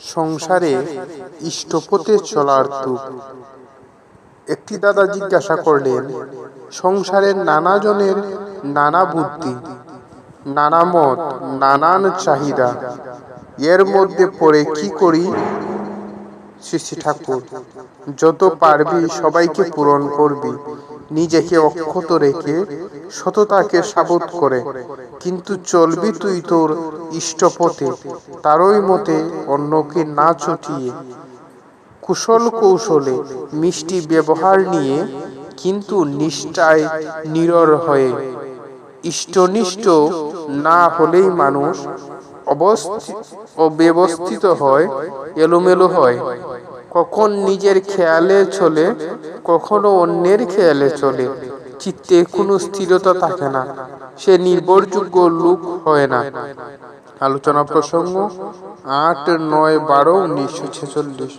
সংসারে ইষ্টপথে চলার তুক একটি দাদা জিজ্ঞাসা করলেন, সংসারের নানা জনের নানা বুদ্ধি, নানা মত, নানান চাহিদা, এর মধ্যে পড়ে কি করি? শ্রী ঠাকুর, যত পারবি সবাইকে পূরণ করবি, নিজেকে অক্ষত রেখে সততাকে সাবত করে। কিন্তু চলবি তুই তোর ইষ্টপথে, তারই মতে অন্যকে না চটিয়ে। কুশল কৌশলে মিষ্টি ব্যবহার নিয়ে কিন্তু নিষ্ঠায় নিরর হয়ে। ইষ্টনিষ্ঠ না হলেই মানুষ অব্যবস্থিত হয়, এলোমেলো হয়। কখন নিজের খেয়ালে চলে, কখনো অন্যের খেয়ালে চলে। চিত্তে কোনো স্থিরতা থাকে না। সে নির্ভরযোগ্য লোক হয় না। আলোচনা প্রসঙ্গ আট, নয়, বারো, উনিশশো ছেচল্লিশ।